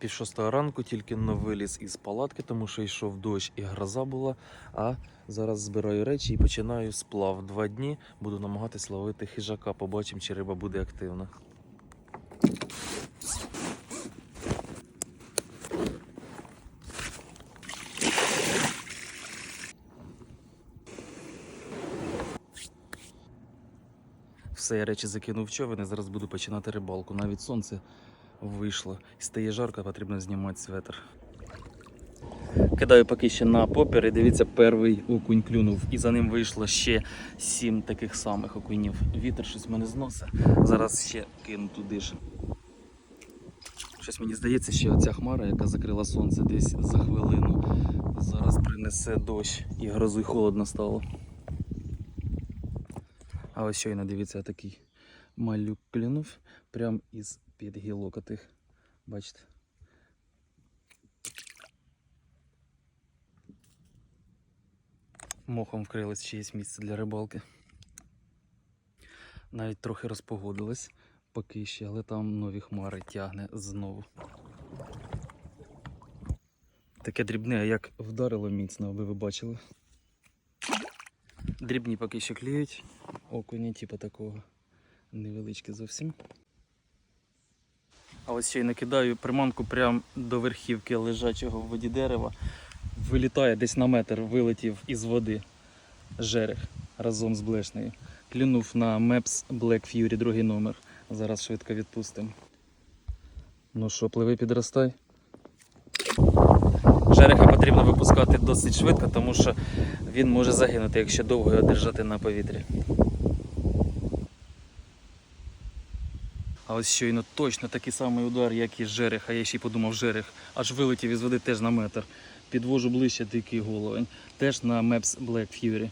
Пів шостого ранку тільки но виліз із палатки, тому що йшов дощ і гроза була. А зараз збираю речі і починаю сплав. Два дні буду намагатись ловити хижака. Побачимо, чи риба буде активна. Все, я речі закинув човен і зараз буду починати рибалку. Навіть сонце вийшло. Стає жарко, потрібно знімати светр. Кидаю поки ще на попір і дивіться, перший окунь клюнув. І за ним вийшло ще сім таких самих окунів. Вітер щось мене зносить. Зараз ще кину туди ж. Щось мені здається, що оця хмара, яка закрила сонце десь за хвилину, зараз принесе дощ і грозу і холодно стало. А ось щойно дивіться, такий малюк клюнув прямо із під гілок. Бачите? Мохом вкрилось чиєсь місце для рибалки. Навіть трохи розпогодилось поки ще, але там нові хмари тягне знову. Таке дрібне, як вдарило міцно, аби ви бачили. Дрібні поки що клюють, окуні, типу такого невеличкі зовсім. А ось ще й накидаю приманку прямо до верхівки лежачого в воді дерева. Вилітає десь на метр, вилетів із води жерех разом з блешнею. Клюнув на Maps Black Fury, другий номер. Зараз швидко відпустимо. Ну що, пливи, підростай. Жереха потрібно випускати досить швидко, тому що він може загинути, якщо довго його держати на повітрі. А ось щойно точно такий самий удар, як і жерех, а я ще й подумав жерех, аж вилетів із води теж на метр. Підвожу ближче дикий головень. Теж на Maps Black Fury.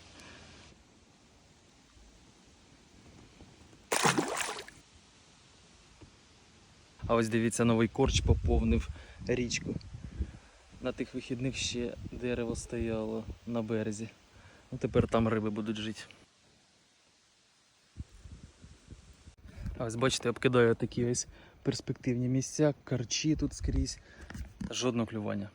А ось дивіться, новий корч поповнив річку. На тих вихідних ще дерево стояло на березі. Ну, тепер там риби будуть жити. Ось бачите, обкидаю такі ось перспективні місця, карчі тут скрізь. Жодного клювання.